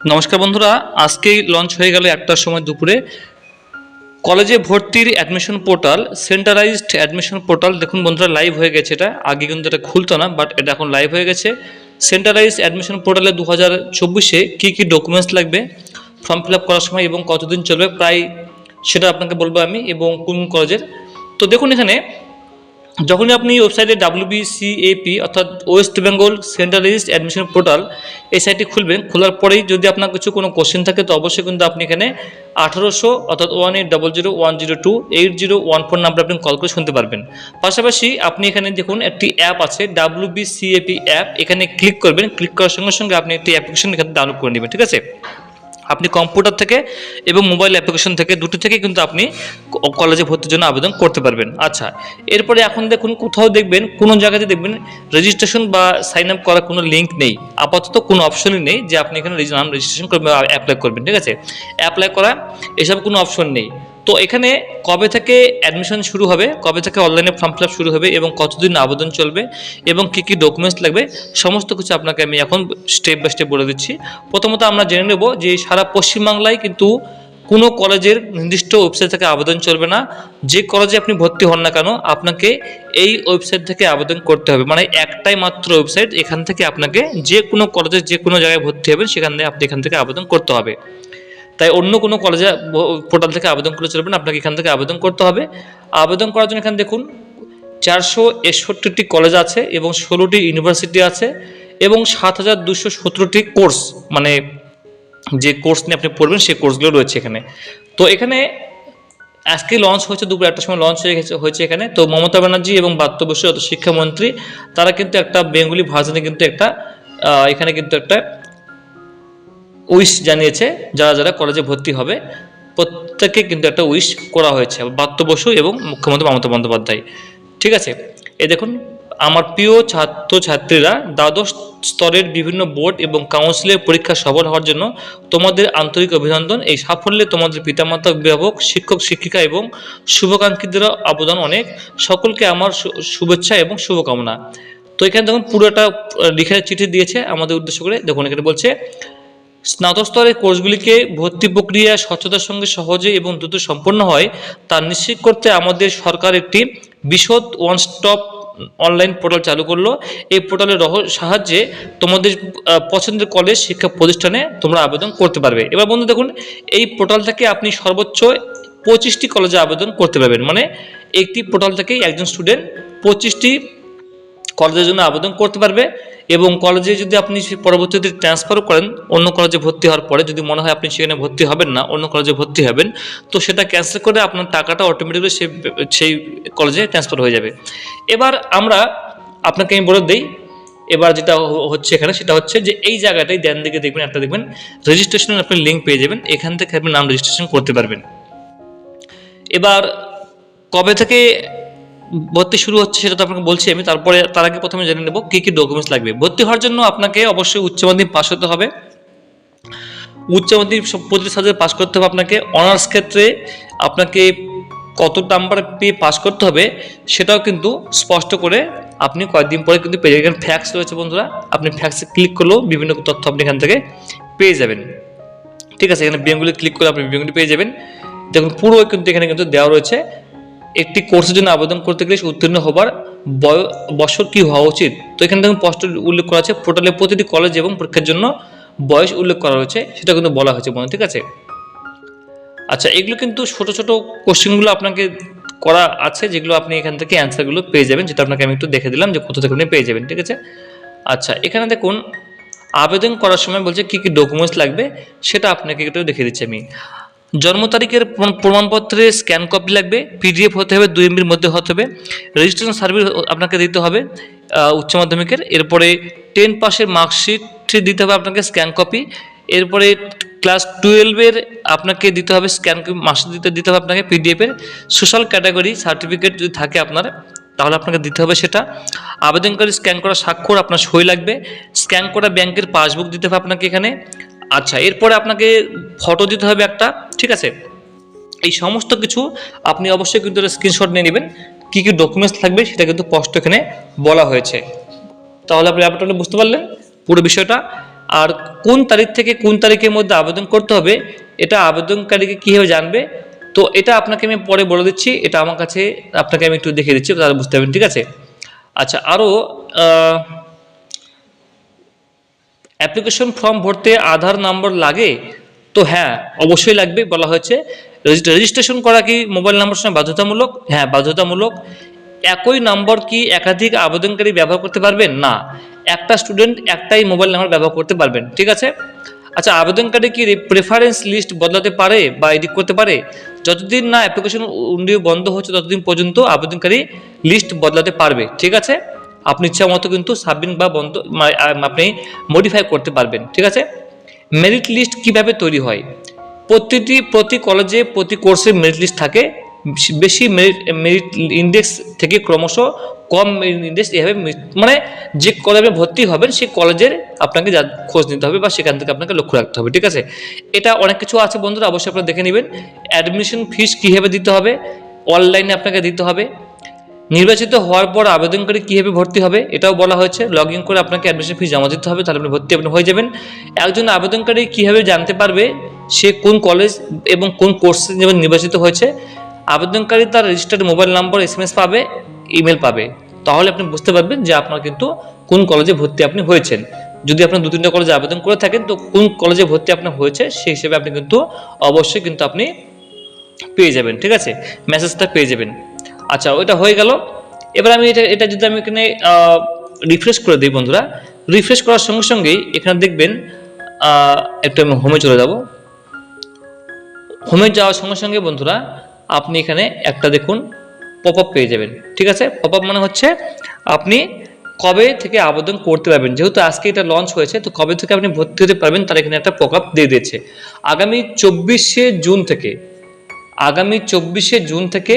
নমস্কার বন্ধুরা, আজকেই লঞ্চ হয়ে গেল একটার সময় দুপুরে। কলেজে ভর্তির admission portal centralized admission portal দেখুন বন্ধুরা লাইভ হয়ে গেছে এটা। আগে কিন্তু এটা খুলতো না বাট এটা এখন লাইভ হয়ে গেছে। সেন্টারাইজড অ্যাডমিশন পোর্টালে দু হাজার চব্বিশে কী কী ডকুমেন্টস লাগবে ফর্ম ফিল আপ করার সময় এবং কতদিন চলবে, প্রায় সেটা আপনাকে বলব আমি এবং কোন কলেজের। তো দেখুন এখানে যখনই আপনি ওয়েবসাইটে ডাব্লিউ ডাব্লিউবিসিএপি অর্থাৎ west Bengal centralized admission portal এই সাইটটি খুলবেন, খোলার পরেই যদি আপনার কিছু কোনো কোশ্চেন থাকে, তো অবশ্যই কিন্তু আপনি এখানে আঠারোশো অর্থাৎ one eight double zero one zero two eight zero one four number আপনি কল করে শুনতে পারবেন। পাশাপাশি আপনি এখানে দেখুন একটি অ্যাপ আছে ডাব্লিউ ডাব্লিউবিসিএপি অ্যাপ এখানে ক্লিক করবেন ক্লিক করার সঙ্গে সঙ্গে আপনি একটি অ্যাপ্লিকেশন এখানে ডাউনলোড করে নেবেন, ঠিক আছে? আপনি কম্পিউটার থেকে এবং মোবাইল অ্যাপ্লিকেশন থেকে দুটো থেকে কিন্তু আপনি কলেজে ভর্তির জন্য আবেদন করতে পারবেন। আচ্ছা এরপরে এখন দেখুন কোথাও দেখবেন, কোনো জায়গাতে দেখবেন রেজিস্ট্রেশন বা সাইন আপ করার কোনো লিঙ্ক নেই। আপাতত কোনো অপশনই নেই যে আপনি এখানে নাম রেজিস্ট্রেশন করবেন অ্যাপ্লাই করবেন, ঠিক আছে? অ্যাপ্লাই করা এসব কোনো অপশন নেই। তো এখানে কবে থেকে অ্যাডমিশন শুরু হবে, কবে থেকে অনলাইনে ফর্ম ফিল শুরু হবে এবং কতদিন আবেদন চলবে এবং কী কী ডকুমেন্টস লাগবে, সমস্ত কিছু আপনাকে আমি এখন স্টেপ বাই স্টেপ বলে দিচ্ছি। প্রথমত আমরা জেনে নেব যে সারা পশ্চিমবাংলায় কিন্তু কোনো কলেজের নির্দিষ্ট ওয়েবসাইট থেকে আবেদন চলবে না। যে কলেজে আপনি ভর্তি হন না কেন, আপনাকে এই ওয়েবসাইট থেকে আবেদন করতে হবে। মানে একটাই মাত্র ওয়েবসাইট এখান থেকে আপনাকে যে কোনো কলেজে যে কোনো জায়গায় ভর্তি হবেন, সেখান থেকে আপনি এখান থেকে আবেদন করতে হবে। তাই অন্য কোনো কলেজে পোর্টাল থেকে আবেদন করে চলবে না আপনাকে এখান থেকে আবেদন করতে হবে। আবেদন করার জন্য এখানে দেখুন, চারশো একষট্টিটি কলেজ আছে এবং ষোলোটি ইউনিভার্সিটি আছে এবং সাত হাজার দুশো সতেরোটি কোর্স মানে যে কোর্স নিয়ে আপনি পড়বেন সেই কোর্সগুলো রয়েছে এখানে। তো এখানে আজকে লঞ্চ হয়েছে, দুপুর একটা সময় লঞ্চ হয়ে গেছে, হয়েছে এখানে। তো মমতা ব্যানার্জি এবং বাত্য বসু শিক্ষামন্ত্রী, তারা কিন্তু একটা বেঙ্গলি ভার্সনে কিন্তু একটা এখানে কিন্তু একটা উইশ জানিয়েছে, যারা যারা কলেজে ভর্তি হবে প্রত্যেকে কিন্তু একটা উইশ করা হয়েছে, বাত্য বসু এবং মুখ্যমন্ত্রী মমতা বন্দ্যোপাধ্যায়। ঠিক আছে? এ দেখুন, আমার প্রিয় ছাত্র ছাত্রীরা দ্বাদশ স্তরের বিভিন্ন বোর্ড এবং কাউন্সিলের পরীক্ষা সফল হওয়ার জন্য তোমাদের আন্তরিক অভিনন্দন। এই সাফল্যে তোমাদের পিতামাতা, অভিভাবক, শিক্ষক, শিক্ষিকা এবং শুভাকাঙ্ক্ষীদের অবদান অনেক। সকলকে আমার শুভেচ্ছা এবং শুভকামনা। তো এখানে দেখুন, পুরোটা লিখে চিঠি দিয়েছে। আমাদের উদ্দেশ্য করে দেখুন, এখানে বলছে স্নাতক স্তরের কোর্সগুলিকে ভর্তি প্রক্রিয়া স্বচ্ছতার সঙ্গে সহজে এবং দ্রুত সম্পন্ন হয়, তা নিশ্চিত করতে আমাদের সরকার একটি বিশদ ওয়ান স্টপ অনলাইন পোর্টাল চালু করল। এই পোর্টালের রহ, সাহায্যে তোমাদের পছন্দের কলেজ শিক্ষা প্রতিষ্ঠানে তোমরা আবেদন করতে পারবে। এবার বন্ধু দেখুন, এই পোর্টাল থেকে আপনি সর্বোচ্চ পঁচিশটি কলেজে আবেদন করতে পারবেন। মানে একটি পোর্টাল থেকে একজন স্টুডেন্ট পঁচিশটি কলেজের জন্য আবেদন করতে পারবে এবং কলেজে যদি আপনি পরবর্তীতে ট্রান্সফারও করেন, অন্য কলেজে ভর্তি হওয়ার পরে যদি মনে হয় আপনি সেখানে ভর্তি হবেন না, অন্য কলেজে ভর্তি হবেন, তো সেটা ক্যান্সেল করে আপনার টাকাটা অটোমেটিকলি সেই সেই কলেজে ট্রান্সফার হয়ে যাবে। এবার আমরা আপনাকে আমি বলে দিই, এবার যেটা হচ্ছে এখানে সেটা হচ্ছে যে এই জায়গাটাই দেন দিকে দেখবেন, একটা দেখবেন রেজিস্ট্রেশনের আপনি লিঙ্ক পেয়ে যাবেন, এখান থেকে আপনি নাম রেজিস্ট্রেশন করতে পারবেন। এবার কবে থেকে ভর্তি শুরু হচ্ছে সেটা তো আপনাকে বলছি আমি, তারপরে তার আগে প্রথমে জেনে নেব কী কী ডকুমেন্টস লাগবে। ভর্তি হওয়ার জন্য আপনাকে অবশ্যই উচ্চ মাধ্যমিক পাস হতে হবে। উচ্চ মাধ্যমিক প্রতিটি সাবজেক্ট পাস করতে হবে আপনাকে। অনার্স ক্ষেত্রে আপনাকে কত নাম্বার পেয়ে পাস করতে হবে সেটাও কিন্তু স্পষ্ট করে আপনি কয়েকদিন পরে কিন্তু পেয়ে যাবেন। ফ্যাক্স রয়েছে বন্ধুরা, আপনি ফ্যাক্সে ক্লিক করলেও বিভিন্ন তথ্য আপনি এখান থেকে পেয়ে যাবেন। ঠিক আছে, এখানে বিএমগুলি ক্লিক করে আপনি বিএমগুলি পেয়ে যাবেন। দেখুন, পুরো কিন্তু এখানে কিন্তু দেওয়া রয়েছে। একটি কোর্সের জন্য আবেদন করতে গেলে উত্তীর্ণ হবার বছর কি হওয়া উচিত? তো এখানে দেখুন স্পষ্ট উল্লেখ করা আছে পোর্টালে প্রতিটি কলেজ এবং পরীক্ষার জন্য বয়স উল্লেখ করা হয়েছে, সেটা কিন্তু বলা হয়েছে বন্ধু, ঠিক আছে? আচ্ছা এগুলো কিন্তু ছোট ছোট কোশ্চেনগুলো আপনাকে করা আছে, যেগুলো আপনি এখান থেকে অ্যান্সারগুলো পেয়ে যাবেন, যেটা আপনাকে আমি একটু দেখে দিলাম যে কোথা থেকে আপনি পেয়ে যাবেন, ঠিক আছে? আচ্ছা এখানে দেখুন, আবেদন করার সময় বলছে কী কী ডকুমেন্টস লাগবে, সেটা আপনাকে একটু দেখে দিচ্ছি আমি। জন্ম তারিখের প্রমাণ- প্রমাণপত্রে স্ক্যান কপি লাগবে পিডিএফ হতে হবে, দুই এমবির মধ্যে হতে হবে। রেজিস্ট্রেশন সার্ভিস আপনাকে দিতে হবে উচ্চ মাধ্যমিকের। এরপরে টেন পাসের মার্কশিট দিতে হবে আপনাকে স্ক্যান কপি এরপরে ক্লাস টুয়েলভের আপনাকে দিতে হবে স্ক্যান মার্কশিট দিতে দিতে হবে আপনাকে পিডিএফের সোশ্যাল ক্যাটাগরি সার্টিফিকেট যদি থাকে আপনার, তাহলে আপনাকে দিতে হবে সেটা। আবেদনকারী স্ক্যান করা স্বাক্ষর আপনার সই লাগবে। স্ক্যান করা ব্যাংকের পাসবুক দিতে হবে আপনাকে এখানে। আচ্ছা এরপরে আপনাকে ফটো দিতে হবে একটা, ঠিক আছে? এই সমস্ত কিছু আপনি অবশ্যই কিন্তু স্ক্রিনশট নিয়ে নেবেন। কী কী ডকুমেন্টস থাকবে সেটা কিন্তু স্পষ্ট এখানে বলা হয়েছে। তাহলে আপনি ব্যাপারটা বুঝতে পারলেন পুরো বিষয়টা। আর কোন তারিখ থেকে কোন তারিখের মধ্যে আবেদন করতে হবে, এটা আবেদনকারীকে কীভাবে জানবে, তো এটা আপনাকে আমি পরে বলে দিচ্ছি। এটা আমার কাছে, আপনাকে আমি একটু দেখিয়ে দিচ্ছি, তাহলে বুঝতে পারবেন, ঠিক আছে? আচ্ছা আরও অ্যাপ্লিকেশন ফর্ম ভরতে আধার নম্বর লাগে? তো হ্যাঁ অবশ্যই লাগবে, বলা হয়েছে। রেজিস্ট্রেশন করা কি মোবাইল নম্বর সঙ্গে বাধ্যতামূলক? হ্যাঁ বাধ্যতামূলক। একই নম্বর কি একাধিক আবেদনকারী ব্যবহার করতে পারবেন? না। একটা স্টুডেন্ট একটাই মোবাইল নাম্বার ব্যবহার করতে পারবেন, ঠিক আছে? আচ্ছা আবেদনকারী কি প্রেফারেন্স লিস্ট বদলাতে পারে বা এদিক করতে পারে? যতদিন না অ্যাপ্লিকেশন উইন্ডো বন্ধ হচ্ছে, ততদিন পর্যন্ত আবেদনকারী লিস্ট বদলাতে পারবে, ঠিক আছে? আপনি ইচ্ছা মতো কিন্তু সাবমিট বা বন্ধ আপনি মডিফাই করতে পারবেন, ঠিক আছে? মেরিট লিস্ট কীভাবে তৈরি হয়? প্রতিটি, প্রতি কলেজে প্রতি কোর্সে মেরিট লিস্ট থাকে। বেশি মেরিট মেরিট ইন্ডেক্স থেকে ক্রমশ কম মেরিট ইন্ডেক্স এভাবে মানে যে কলেজে ভর্তি হবেন, সেই কলেজের আপনাকে যা- খোঁজ নিতে হবে বা সেখান থেকে আপনাকে লক্ষ্য রাখতে হবে, ঠিক আছে? এটা অনেক কিছু আছে বন্ধুরা, অবশ্যই আপনারা দেখে নেবেন। অ্যাডমিশন ফিস কীভাবে দিতে হবে? অনলাইনে আপনাকে দিতে হবে। নির্বাচিত হওয়ার পর আবেদনকারী কীভাবে ভর্তি হবে, এটাও বলা হয়েছে। লগ ইন করে আপনাকে অ্যাডমিশন ফি জমা দিতে হবে, তাহলে আপনি ভর্তি আপনি হয়ে যাবেন। একজন আবেদনকারী কীভাবে জানতে পারবে সে কোন কলেজ এবং কোন কোর্সে যেমন নির্বাচিত হয়েছে, আবেদনকারী তার registered mobile number S M S পাবে ইমেল পাবে। তাহলে আপনি বুঝতে পারবেন যে আপনার কিন্তু কোন কলেজে ভর্তি আপনি হয়েছেন। যদি আপনি দু তিনটা কলেজে আবেদন করে থাকেন, তো কোন কলেজে ভর্তি আপনার হয়েছে সেই হিসেবে আপনি কিন্তু অবশ্যই কিন্তু আপনি পেয়ে যাবেন, ঠিক আছে? মেসেজটা পেয়ে যাবেন। আচ্ছা ওইটা হয়ে গেল। এবার আমি এটা এটা যদি আমি এখানে রিফ্রেশ করে দিই বন্ধুরা রিফ্রেশ করার সঙ্গে সঙ্গেই এখানে দেখবেন একটু আমি হোমে চলে যাব। হোমে যাওয়ার সঙ্গে সঙ্গে বন্ধুরা, আপনি এখানে একটা দেখুন পপ আপ পেয়ে যাবেন, ঠিক আছে? পপ আপ মানে হচ্ছে, আপনি কবে থেকে আবেদন করতে পারবেন? যেহেতু আজকে এটা লঞ্চ হয়েছে, তো কবে থেকে আপনি ভর্তি হতে পারবেন, তার এখানে একটা পপ আপ দিয়ে দিয়েছে। আগামী চব্বিশে জুন থেকে, আগামী চব্বিশে জুন থেকে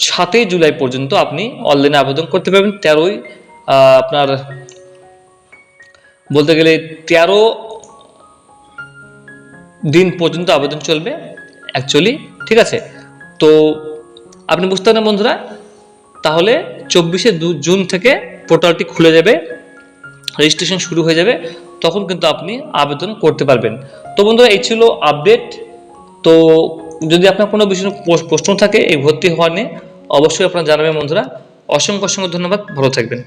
সাতই জুলাই পর্যন্ত আপনি অনলাইনে আবেদন করতে পারবেন। তেরোই আপনার বলতে গেলে তেরো দিন পর্যন্ত আবেদন চলবে অ্যাকচুয়ালি ঠিক আছে? তো আপনি বুঝতে পারেন বন্ধুরা? তাহলে চব্বিশে জুন থেকে পোর্টালটি খুলে যাবে রেজিস্ট্রেশন শুরু হয়ে যাবে, তখন কিন্তু আপনি আবেদন করতে পারবেন। তো বন্ধুরা, এই ছিল আপডেট তো যদি আপনার কোনো বিষয়ে প্রশ- প্রশ্ন থাকে, এই ভর্তি হওয়া নিয়ে অবশ্যই আপনারা জানাবেন বন্ধুরা। অসংখ্য অসংখ্য ধন্যবাদ। ভালো থাকবেন।